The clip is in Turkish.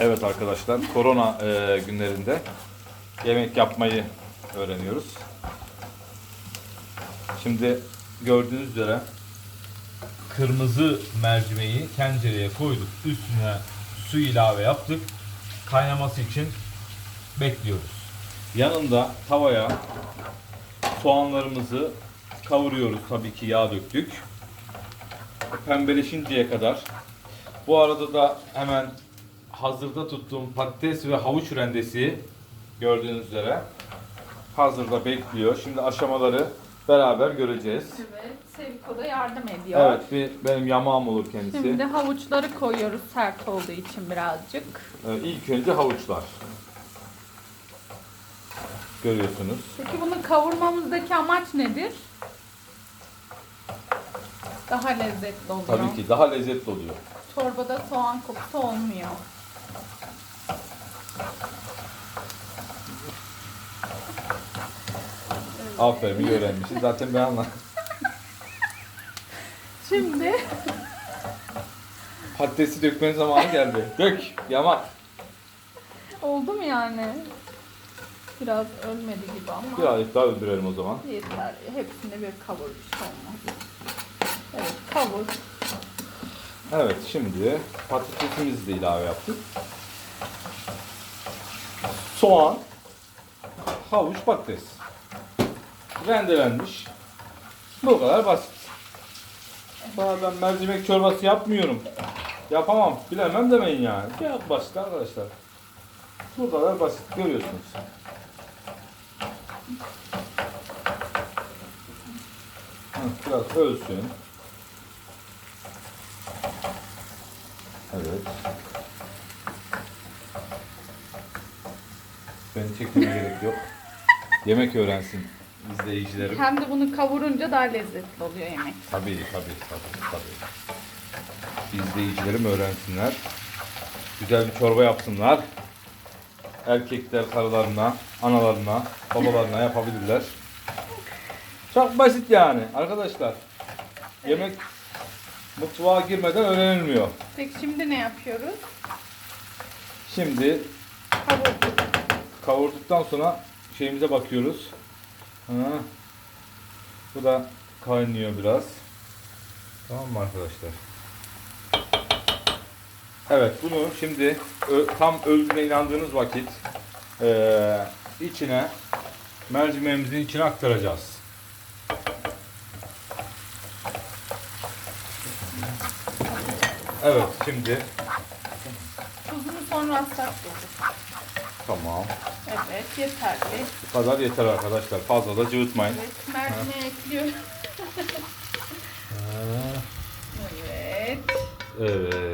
Evet arkadaşlar, korona e, günlerinde yemek yapmayı öğreniyoruz. Şimdi gördüğünüz üzere kırmızı mercimeği tencereye koyduk. Üstüne su ilave yaptık. Kaynaması için bekliyoruz. Yanında tavaya soğanlarımızı kavuruyoruz. Tabii ki yağ döktük. Pembeleşinceye kadar. Bu arada da hemen hazırda tuttuğum patates ve havuç rendesi gördüğünüz üzere hazırda bekliyor. Şimdi aşamaları beraber göreceğiz. Evet, Seviko da yardım ediyor. Evet, bir, benim yamağım olur kendisi. Şimdi havuçları koyuyoruz sert olduğu için birazcık. Ee, ilk önce havuçlar. Görüyorsunuz. Peki bunu kavurmamızdaki amaç nedir? Daha lezzetli oluyor. Tabii ki daha lezzetli oluyor. Çorbada soğan kokusu olmuyor. Aferin iyi öğrenmişsin. Zaten ben anladım. Şimdi Patatesi dökmenin zamanı geldi. Dök, yamak. oldu mu yani? Biraz ölmedi gibi ama Birazcık daha öldürelim o zaman. yeter. Hepsini bir kavur bir şey olmaz. Evet kavur. Evet şimdi patatesimizi de ilave yaptık. Soğan, havuç, patates. Rendelenmiş. Bu kadar basit. Daha ben mercimek çorbası yapmıyorum. Yapamam, bilemem demeyin yani. Çok basit arkadaşlar. Bu kadar basit görüyorsunuz. Biraz ölsün. Evet. Beni çekmeye gerek yok. Yemek öğrensin izleyicilerim. Hem de bunu kavurunca daha lezzetli oluyor yemek. Tabii tabii tabii tabii. İzleyicilerim öğrensinler. Güzel bir çorba yapsınlar. Erkekler karılarına, analarına, babalarına yapabilirler. Çok basit yani arkadaşlar. Yemek mutfağa girmeden öğrenilmiyor. Peki şimdi ne yapıyoruz? Şimdi Kavurduk. kavurduktan sonra şeyimize bakıyoruz. Bu da kaynıyor biraz. Tamam mı arkadaşlar? Evet bunu şimdi tam öldüğüne inandığınız vakit eee, içine mercimeğimizin içine aktaracağız. Evet şimdi Tuzunu sonra atsak olur. Tamam. Evet yeterli. Bu kadar yeter arkadaşlar. Fazla da cıvıtmayın. Evet mercimeği ekliyorum. Evet. Evet.